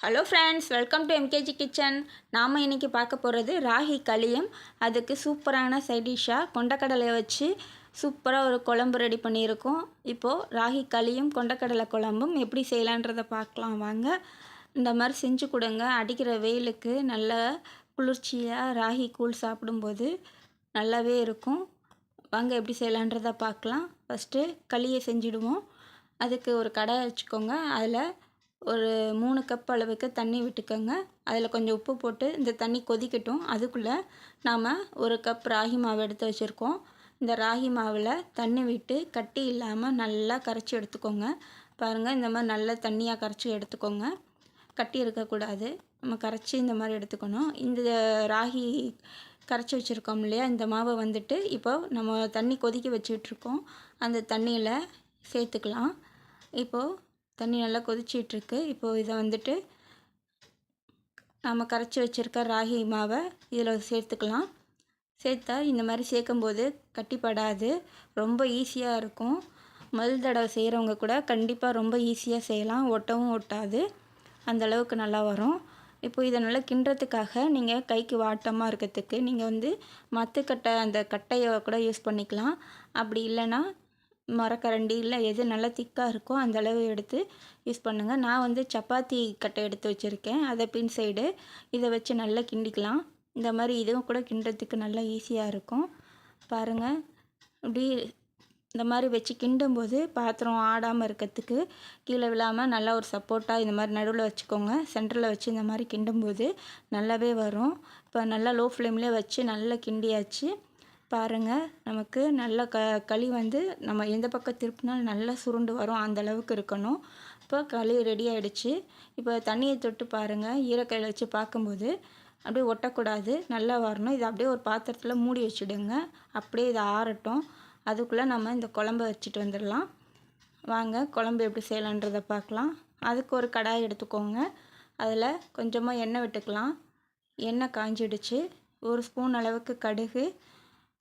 Hello friends welcome to MKG kitchen நாம் இன்றைக்கி பார்க்க போகிறது ராகி களியும் அதுக்கு சூப்பரான சைடிஷ்ஷாக கொண்டக்கடலை வச்சு சூப்பராக ஒரு குழம்பு ரெடி பண்ணியிருக்கோம். இப்போது ராகி களியும் கொண்டக்கடலை குழம்பும் எப்படி செய்யலான்றதை பார்க்கலாம் வாங்க. இந்த மாதிரி செஞ்சு கொடுங்க. அடிக்கிற வெயிலுக்கு நல்ல குளிர்ச்சியாக ராகி கூழ் சாப்பிடும்போது நல்லாவே இருக்கும். வாங்க எப்படி செய்யலான்றதை பார்க்கலாம். ஃபஸ்ட்டு களியை செஞ்சுடுவோம். அதுக்கு ஒரு கடை வச்சுக்கோங்க. அதில் ஒரு மூணு கப் அளவுக்கு தண்ணி விட்டுக்கோங்க. அதில் கொஞ்சம் உப்பு போட்டு இந்த தண்ணி கொதிக்கட்டும். அதுக்குள்ளே நாம் ஒரு கப் ராகி மாவு எடுத்து வச்சுருக்கோம். இந்த ராகி மாவில் தண்ணி விட்டு கட்டி இல்லாமல் நல்லா கரைச்சி எடுத்துக்கோங்க. பாருங்கள் இந்த மாதிரி நல்லா தண்ணியாக கரைச்சி எடுத்துக்கோங்க. கட்டி இருக்கக்கூடாது நம்ம கரைச்சி இந்த மாதிரி எடுத்துக்கணும். இந்த ராகி கரைச்சி வச்சுருக்கோம் இல்லையா இந்த மாவை வந்துட்டு இப்போ நம்ம தண்ணி கொதிக்க வச்சுட்ருக்கோம் அந்த தண்ணியில் சேர்த்துக்கலாம். இப்போது தண்ணி நல்லா கொதிச்சிட்ருக்கு. இப்போது இதை வந்துட்டு நம்ம கரைச்சி வச்சுருக்க ராகி மாவை இதில் சேர்த்துக்கலாம். சேர்த்தா இந்த மாதிரி சேர்க்கும்போது கட்டிப்படாது. ரொம்ப ஈஸியாக இருக்கும். முதல் தடவை செய்கிறவங்க கூட கண்டிப்பாக ரொம்ப ஈஸியாக செய்யலாம். ஒட்டவும் ஒட்டாது. அந்த அளவுக்கு நல்லா வரும். இப்போ இதை நல்லா கிண்டுறதுக்காக நீங்கள் கைக்கு வாட்டமாக இருக்கிறதுக்கு நீங்கள் வந்து மத்துக்கட்டை அந்த கட்டையை கூட யூஸ் பண்ணிக்கலாம். அப்படி இல்லைன்னா மரக்கரண்டி இல்லை எது நல்லா திக்காக இருக்கோ அந்த அளவு எடுத்து யூஸ் பண்ணுங்கள் நான் வந்து சப்பாத்தி கட்டை எடுத்து வச்சுருக்கேன். அதை பின் சைடு இதை வச்சு நல்லா கிண்டிக்கலாம். இந்த மாதிரி இதுவும் கூட கிண்டுறதுக்கு நல்லா ஈஸியாக இருக்கும். பாருங்கள் இப்படி இந்த மாதிரி வச்சு கிண்டும்போது பாத்திரம் ஆடாமல் இருக்கிறதுக்கு கீழே விழாமல் நல்லா ஒரு சப்போர்ட்டாக இந்த மாதிரி நடுவில் வச்சுக்கோங்க. சென்டரில் வச்சு இந்த மாதிரி கிண்டும்போது நல்லாவே வரும். இப்போ நல்லா லோ ஃப்ளேம்லேயே வச்சு நல்லா கிண்டியாச்சு. பாருங்கள் நமக்கு நல்ல க களி வந்து நம்ம எந்த பக்கம் திருப்பினாலும் நல்லா சுருண்டு வரும் அந்த அளவுக்கு இருக்கணும். இப்போ களி ரெடி ஆகிடுச்சு இப்போ தண்ணியை தொட்டு பாருங்கள் ஈரக்கையில் வச்சு பார்க்கும்போது அப்படியே ஒட்டக்கூடாது நல்லா வரணும். இதை அப்படியே ஒரு பாத்திரத்தில் மூடி வச்சுடுங்க. அப்படியே இதை ஆறட்டும். அதுக்குள்ளே நம்ம இந்த குழம்ப வச்சுட்டு வந்துடலாம். வாங்க குழம்பு எப்படி செய்யலான்றதை பார்க்கலாம். அதுக்கு ஒரு கடாய் எடுத்துக்கோங்க. அதில் கொஞ்சமாக எண்ணெய் விட்டுக்கலாம். எண்ணெய் காஞ்சிடுச்சு. ஒரு ஸ்பூன் அளவுக்கு கடுகு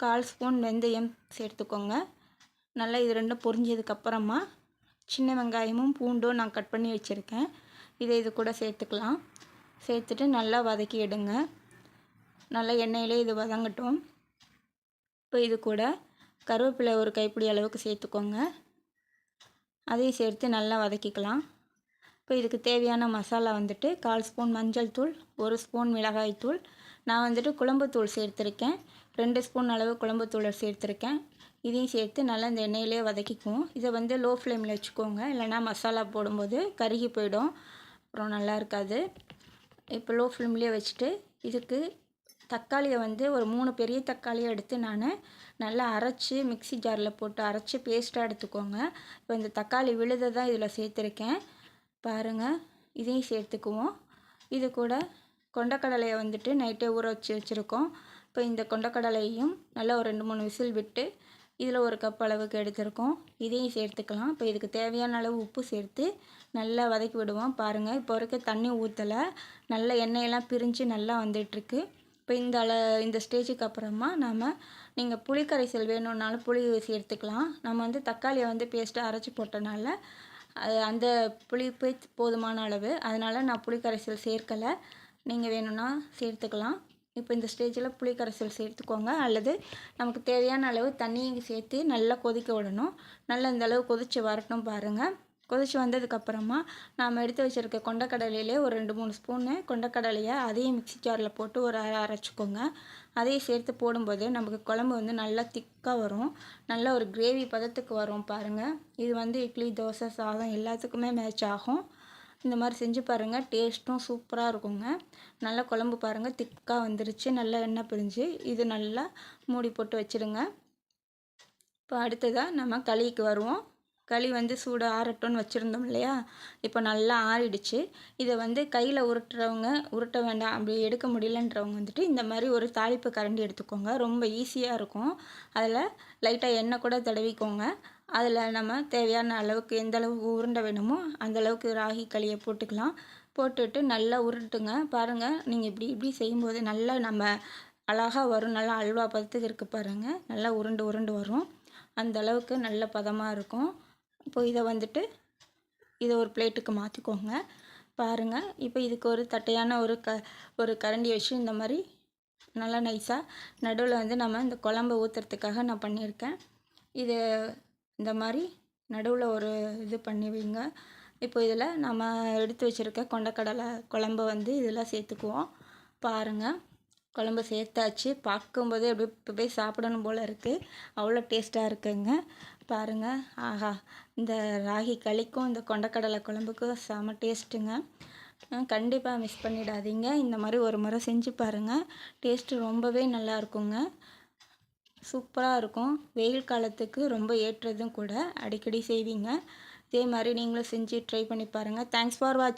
கால் ஸ்பூன் வெந்தயம் சேர்த்துக்கோங்க. நல்லா இது ரெண்டும் பொரிஞ்சதுக்கப்புறமா சின்ன வெங்காயமும் பூண்டும் நான் கட் பண்ணி வச்சுருக்கேன். இதை இது கூட சேர்த்துக்கலாம். சேர்த்துட்டு நல்லா வதக்கி எடுங்க. நல்லா எண்ணெயிலே இது வதங்கட்டும். இப்போ இது கூட கருவேப்பிலை ஒரு கைப்பிடி அளவுக்கு சேர்த்துக்கோங்க. அதையும் சேர்த்து நல்லா வதக்கிக்கலாம். இப்போ இதுக்கு தேவையான மசாலா வந்துட்டு கால் ஸ்பூன் மஞ்சள் தூள் ஒரு ஸ்பூன் மிளகாய் தூள். நான் வந்துட்டு குழம்பு தூள் சேர்த்துருக்கேன். ரெண்டு ஸ்பூன் அளவு குழம்பு தூளை சேர்த்துருக்கேன். இதையும் சேர்த்து நல்லா இந்த எண்ணெயிலே வதக்கிக்குவோம். இதை வந்து லோ ஃப்ளேமில் வச்சுக்கோங்க. இல்லைனா மசாலா போடும்போது கருகி போயிடும். அப்புறம் நல்லா இருக்காது. இப்போ லோ ஃப்ளேம்லேயே வச்சுட்டு இதுக்கு தக்காளியை வந்து ஒரு மூணு பெரிய தக்காளியை எடுத்து நான் நல்லா அரைச்சி மிக்சி ஜாரில் போட்டு அரைச்சி பேஸ்ட்டாக எடுத்துக்கோங்க. இப்போ இந்த தக்காளி விழுதை தான் இதில் சேர்த்துருக்கேன். பாருங்கள் இதையும் சேர்த்துக்குவோம். இது கூட கொண்டக்கடலையை வந்துட்டு நைட்டே ஊற வச்சு வச்சுருக்கோம். இப்போ இந்த கொண்டக்கடலையும் நல்லா ஒரு ரெண்டு மூணு விசில் விட்டு இதில் ஒரு கப் அளவுக்கு எடுத்திருக்கோம். இதையும் சேர்த்துக்கலாம். இப்போ இதுக்கு தேவையான அளவு உப்பு சேர்த்து நல்லா வதக்கி விடுவோம். பாருங்கள் இப்போ வரைக்கும் தண்ணி ஊற்றலை நல்ல எண்ணெயெல்லாம் பிரிஞ்சு நல்லா வந்துட்டுருக்கு. இப்போ இந்த அள இந்த ஸ்டேஜுக்கு அப்புறமா நாம் நீங்கள் புளி கரைசல் வேணும்னாலும் புளி சேர்த்துக்கலாம். நம்ம வந்து தக்காளியை வந்து பேஸ்ட்டாக அரைச்சி போட்டனால அது அந்த புளிப்பு போதுமான அளவு. அதனால் நான் புளி கரைசல் சேர்க்கலை. நீங்கள் வேணும்னா சேர்த்துக்கலாம். இப்போ இந்த ஸ்டேஜில் புளி கரைசல் சேர்த்துக்கோங்க. அல்லது நமக்கு தேவையான அளவு தண்ணியை சேர்த்து நல்லா கொதிக்க விடணும். நல்லா இந்த அளவு கொதித்து வரட்டும் பாருங்கள் கொதித்து வந்ததுக்கப்புறமா நாம் எடுத்து வச்சுருக்க கொண்டக்கடலையிலே ஒரு ரெண்டு மூணு ஸ்பூனு கொண்டக்கடலையை அதையும் மிக்சி ஜாரில் போட்டு ஒரு அரை அரைச்சிக்கோங்க. அதையும் சேர்த்து போடும்போது நமக்கு குழம்பு வந்து நல்லா திக்காக வரும். நல்ல ஒரு கிரேவி பதத்துக்கு வரும் பாருங்கள் இது வந்து இட்லி தோசை சாதம் எல்லாத்துக்குமே மேட்ச் ஆகும். இந்த மாதிரி செஞ்சு பாருங்கள் டேஸ்ட்டும் சூப்பராக இருக்குங்க. நல்லா குழம்பு பாருங்கள் திக்காக வந்துருச்சு. நல்லா எண்ணெய் பிரிஞ்சு இது நல்லா மூடி போட்டு வச்சுருங்க. இப்போ அடுத்ததாக நம்ம களிக்கு வருவோம். களி வந்து சூடு ஆறட்டும்னு வச்சுருந்தோம் இல்லையா? இப்போ நல்லா ஆறிடுச்சு. இதை வந்து கையில் உருட்டுறவங்க உருட்ட வேண்டாம். அப்படி எடுக்க முடியலன்றவங்க வந்துட்டு இந்த மாதிரி ஒரு தாளிப்பு கரண்டி எடுத்துக்கோங்க. ரொம்ப ஈஸியாக இருக்கும். அதில் லைட்டாக எண்ணெய் கூட தடவிக்கோங்க. அதில் நம்ம தேவையான அளவுக்கு எந்த அளவுக்கு உருண்டை வேணுமோ அந்த அளவுக்கு ராகி களியை போட்டுக்கலாம். போட்டுட்டு நல்லா உருட்டுங்க. பாருங்கள் நீங்கள் இப்படி இப்படி செய்யும்போது நல்லா நம்ம அழகாக வரும். நல்லா அல்வா பதத்துக்கு இருக்குது பாருங்கள் நல்லா உருண்டு உருண்டு வரும். அந்த அளவுக்கு நல்ல பதமாக இருக்கும். இப்போ இதை வந்துட்டு இதை ஒரு பிளேட்டுக்கு மாற்றிக்கோங்க பாருங்கள் இப்போ இதுக்கு ஒரு தட்டையான ஒரு க ஒரு கரண்டி வச்சு இந்த மாதிரி நல்லா நைஸாக நடுவில் வந்து நம்ம இந்த குழம்பு ஊற்றுறதுக்காக நான் பண்ணியிருக்கேன். இது இந்த மாதிரி நடுவில் ஒரு இது பண்ணி வைங்க. இப்போ இதில் நம்ம எடுத்து வச்சுருக்க கொண்டக்கடலை குழம்பு வந்து இதெல்லாம் சேர்த்துக்குவோம். பாருங்கள் குழம்பு சேர்த்தாச்சு. பார்க்கும்போதே அப்படியே இப்போ போய் சாப்பிடணும் போல் இருக்குது அவ்வளோ டேஸ்ட்டாக இருக்குங்க. பாருங்கள் ஆஹா. இந்த ராகி களிக்கும் இந்த கொண்டக்கடலை குழம்புக்கும் செம டேஸ்ட்டுங்க. கண்டிப்பாக மிஸ் பண்ணிடாதீங்க. இந்த மாதிரி ஒரு முறை செஞ்சு பாருங்கள் டேஸ்ட்டு ரொம்பவே நல்லா இருக்குங்க. சூப்பராக இருக்கும். வெயில் காலத்துக்கு ரொம்ப ஏற்றதும் கூட அடிக்கடி செய்வீங்க. இதே மாதிரி நீங்களும் செஞ்சு ட்ரை பண்ணி பாருங்கள் தேங்க்ஸ் ஃபார் வாட்சிங்